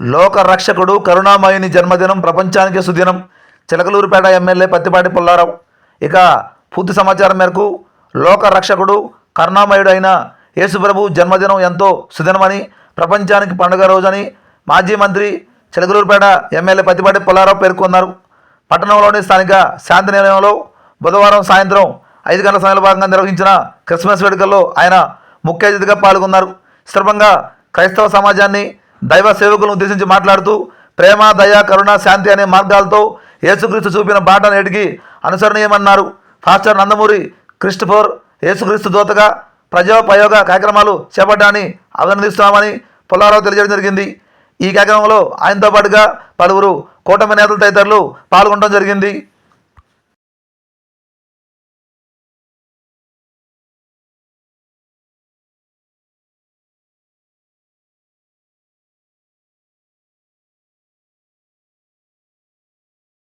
లోక రక్షకుడు కరుణామయుని జన్మదినం ప్రపంచానికి సుదినం. చిలకలూరుపేట ఎమ్మెల్యే పత్తిపాటి పుల్లారావు. ఇక పూర్తి సమాచారం మేరకు లోక రక్షకుడు కరుణామయుడు అయిన యేసుప్రభు జన్మదినం ఎంతో సుదినమని ప్రపంచానికి పండుగ రోజని మాజీ మంత్రి చిలకలూరుపేట ఎమ్మెల్యే పత్తిపాటి పుల్లారావు పేర్కొన్నారు. పట్టణంలోని స్థానిక శాంతి నిలయంలో బుధవారం సాయంత్రం ఐదు గంటల సమయంలో భాగంగా నిర్వహించిన క్రిస్మస్ వేడుకల్లో ఆయన ముఖ్య అతిథిగా పాల్గొన్నారు. సందర్భంగా క్రైస్తవ సమాజాన్ని దైవ సేవకులను ఉద్దేశించి మాట్లాడుతూ ప్రేమ దయ కరుణ శాంతి అనే మార్గాలతో యేసుక్రీస్తు చూపిన బాట నేటికి అనుసరణీయమన్నారు. ఫాస్టర్ నందమూరి క్రిస్టఫోర్ యేసుక్రీస్తు దూతగా ప్రజోపయోగ కార్యక్రమాలు చేపట్టాన్ని అభినందిస్తున్నామని పుల్లారావు తెలియజేయడం జరిగింది. ఈ కార్యక్రమంలో ఆయనతో పాటుగా పలువురు కూటమి నేతలు తదితరులు పాల్గొనడం జరిగింది.